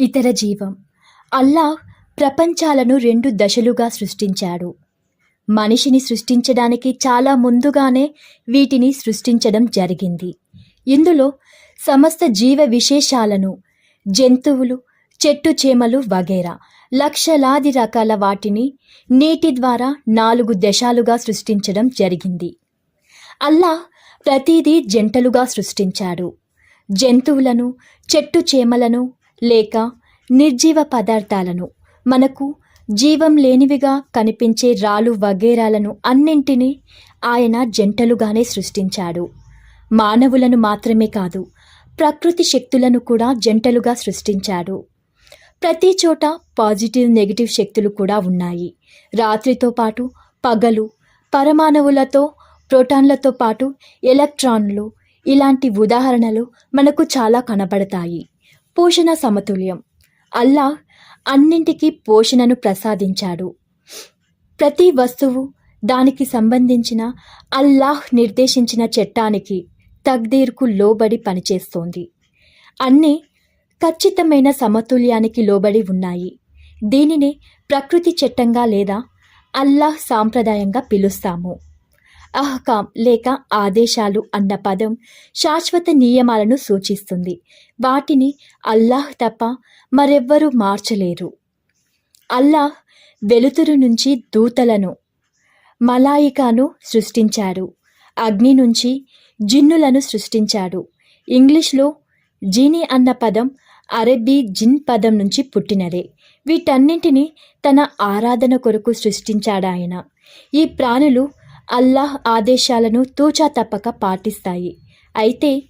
ఇతర జీవం. అల్లాహ్ ప్రపంచాలను రెండు దశలుగా సృష్టించాడు. మనిషిని సృష్టించడానికి చాలా ముందుగానే వీటిని సృష్టించడం జరిగింది. ఇందులో సమస్త జీవ విశేషాలను జంతువులు చెట్టు చేమలు వగేరా లక్షలాది రకాల వాటిని నీటి ద్వారా నాలుగు దశాలుగా సృష్టించడం జరిగింది. అల్లా ప్రతిదీ జంటలుగా సృష్టించాడు. జంతువులను చెట్టు చేమలను లేక నిర్జీవ పదార్థాలను మనకు జీవం లేనివిగా కనిపించే రాళ్ళు వగేరాలను అన్నింటినీ ఆయన జంటలుగానే సృష్టించాడు. మానవులను మాత్రమే కాదు ప్రకృతి శక్తులను కూడా జంటలుగా సృష్టించాడు. ప్రతి చోట పాజిటివ్ నెగిటివ్ శక్తులు కూడా ఉన్నాయి. రాత్రితో పాటు పగలు పరమాణువులతో ప్రోటాన్లతో పాటు ఎలక్ట్రాన్లు ఇలాంటి ఉదాహరణలు మనకు చాలా కనబడతాయి. పోషణ సమతుల్యం. అల్లాహ్ అన్నింటికీ పోషణను ప్రసాదించాడు. ప్రతి వస్తువు దానికి సంబంధించిన అల్లాహ్ నిర్దేశించిన చట్టానికి తగ్దీర్కు లోబడి పనిచేస్తోంది. అన్నీ ఖచ్చితమైన సమతుల్యానికి లోబడి ఉన్నాయి. దీనిని ప్రకృతి చట్టంగా లేదా అల్లాహ్ సాంప్రదాయంగా పిలుస్తాము. అహకాం లేక ఆదేశాలు అన్న పదం శాశ్వత నియమాలను సూచిస్తుంది. వాటిని అల్లాహ్ తప్ప మరెవ్వరూ మార్చలేరు. అల్లాహ్ వెలుతురు నుంచి దూతలను మలాయికాను సృష్టించాడు. అగ్ని నుంచి జిన్నులను సృష్టించాడు. ఇంగ్లీష్లో జీని అన్న పదం అరబ్బీ జిన్ పదం నుంచి పుట్టినదే. వీటన్నింటినీ తన ఆరాధన కొరకు సృష్టించాడాయన. ఈ ప్రాణులు అల్లాహ్ ఆదేశాలను తూచా తప్పక పాటిస్తాయి. అయితే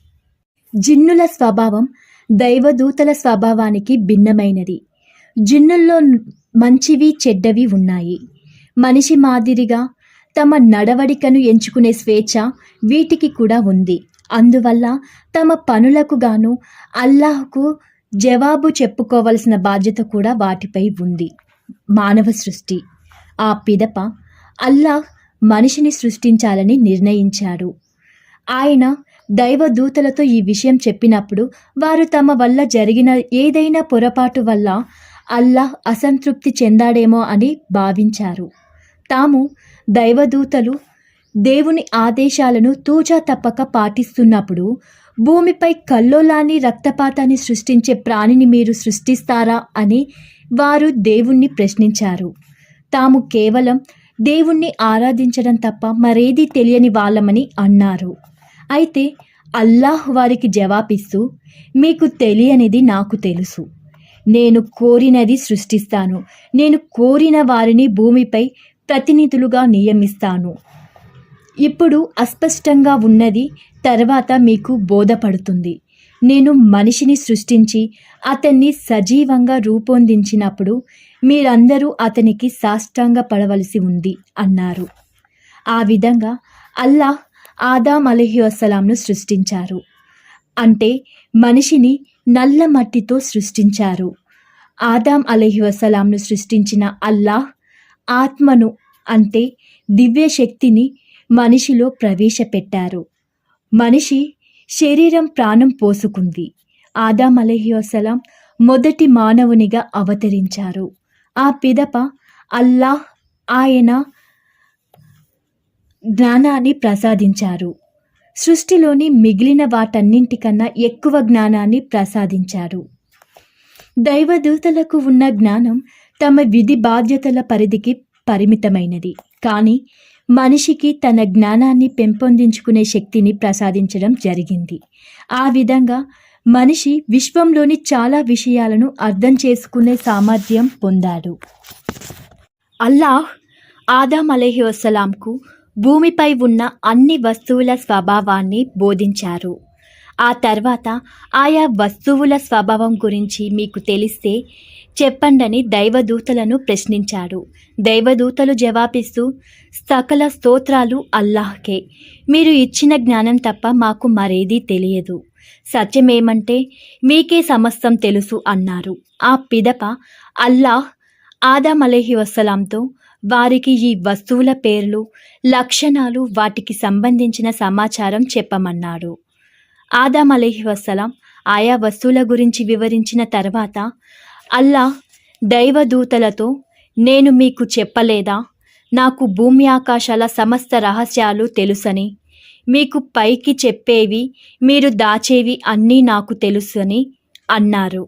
జిన్నుల స్వభావం దైవదూతల స్వభావానికి భిన్నమైనది. జిన్నుల్లో మంచివి చెడ్డవి ఉన్నాయి. మనిషి మాదిరిగా తమ నడవడికను ఎంచుకునే స్వేచ్ఛ వీటికి కూడా ఉంది. అందువల్ల తమ పనులకు గాను అల్లాహ్కు జవాబు చెప్పుకోవలసిన బాధ్యత కూడా వాటిపై ఉంది. మానవ సృష్టి. ఆ పిదప అల్లాహ్ మనిషిని సృష్టించాలని నిర్ణయించాడు. ఆయన దైవదూతలతో ఈ విషయం చెప్పినప్పుడు వారు తమ వల్ల జరిగిన ఏదైనా పొరపాటు వల్ల అల్లాహ్ అసంతృప్తి చెందాడేమో అని భావించారు. తాము దైవదూతలు దేవుని ఆదేశాలను తూచా తప్పక పాటిస్తున్నప్పుడు భూమిపై కల్లోలాన్ని రక్తపాతాన్ని సృష్టించే ప్రాణిని మీరు సృష్టిస్తారా అని వారు దేవుణ్ణి ప్రశ్నించారు. తాము కేవలం దేవుణ్ణి ఆరాధించడం తప్ప మరేదీ తెలియని వాళ్ళమని అన్నారు. అయితే అల్లాహ్ వారికి జవాబిస్తూ మీకు తెలియనిది నాకు తెలుసు. నేను కోరినది సృష్టిస్తాను. నేను కోరిన వారిని భూమిపై ప్రతినిధులుగా నియమిస్తాను. ఇప్పుడు అస్పష్టంగా ఉన్నది తర్వాత మీకు బోధపడుతుంది. నేను మనిషిని సృష్టించి అతన్ని సజీవంగా రూపొందించినప్పుడు మీరందరూ అతనికి సాష్టాంగ పడవలసి ఉంది అన్నారు. ఆ విధంగా అల్లాహ్ ఆదాం అలహి వసలాంను సృష్టించారు. అంటే మనిషిని నల్ల మట్టితో సృష్టించారు. ఆదాం అలహి వసలాంను సృష్టించిన అల్లాహ్ ఆత్మను అంటే దివ్య శక్తిని మనిషిలో ప్రవేశపెట్టారు. మనిషి శరీరం ప్రాణం పోసుకుంది. ఆదాం అలహియోసలాం మొదటి మానవునిగా అవతరించారు. ఆ పిదప అల్లాహ్ ఆయన జ్ఞానాన్ని ప్రసాదించారు. సృష్టిలోని మిగిలిన వాటన్నింటికన్నా ఎక్కువ జ్ఞానాన్ని ప్రసాదించారు. దైవదూతలకు ఉన్న జ్ఞానం తమ విధి బాధ్యతల పరిధికి పరిమితమైనది. కానీ మనిషికి తన జ్ఞానాన్ని పెంపొందించుకునే శక్తిని ప్రసాదించడం జరిగింది. ఆ విధంగా మనిషి విశ్వంలోని చాలా విషయాలను అర్థం చేసుకునే సామర్థ్యం పొందాడు. అల్లాహ్ ఆదాం అలహి వసలాంకు భూమిపై ఉన్న అన్ని వస్తువుల స్వభావాన్ని బోధించారు. ఆ తర్వాత ఆయా వస్తువుల స్వభావం గురించి మీకు తెలిస్తే చెప్పండని దైవదూతలను ప్రశ్నించాడు. దైవదూతలు జవాబిస్తూ సకల స్తోత్రాలు అల్లాహ్కే. మీరు ఇచ్చిన జ్ఞానం తప్ప మాకు మరేదీ తెలియదు. సత్యమేమంటే మీకే సమస్తం తెలుసు అన్నారు. ఆ పిదప అల్లాహ్ ఆదాం అలహి వసలాంతో వారికి ఈ వస్తువుల పేర్లు లక్షణాలు వాటికి సంబంధించిన సమాచారం చెప్పమన్నాడు. ఆదాం అలీహి వసలాం ఆయా వస్తువుల గురించి వివరించిన తర్వాత అల్లా దైవదూతలతో నేను మీకు చెప్పలేదా? నాకు భూమి ఆకాశాల సమస్త రహస్యాలు తెలుసని మీకు పైకి చెప్పేవి మీరు దాచేవి అన్నీ నాకు తెలుసని అన్నారు.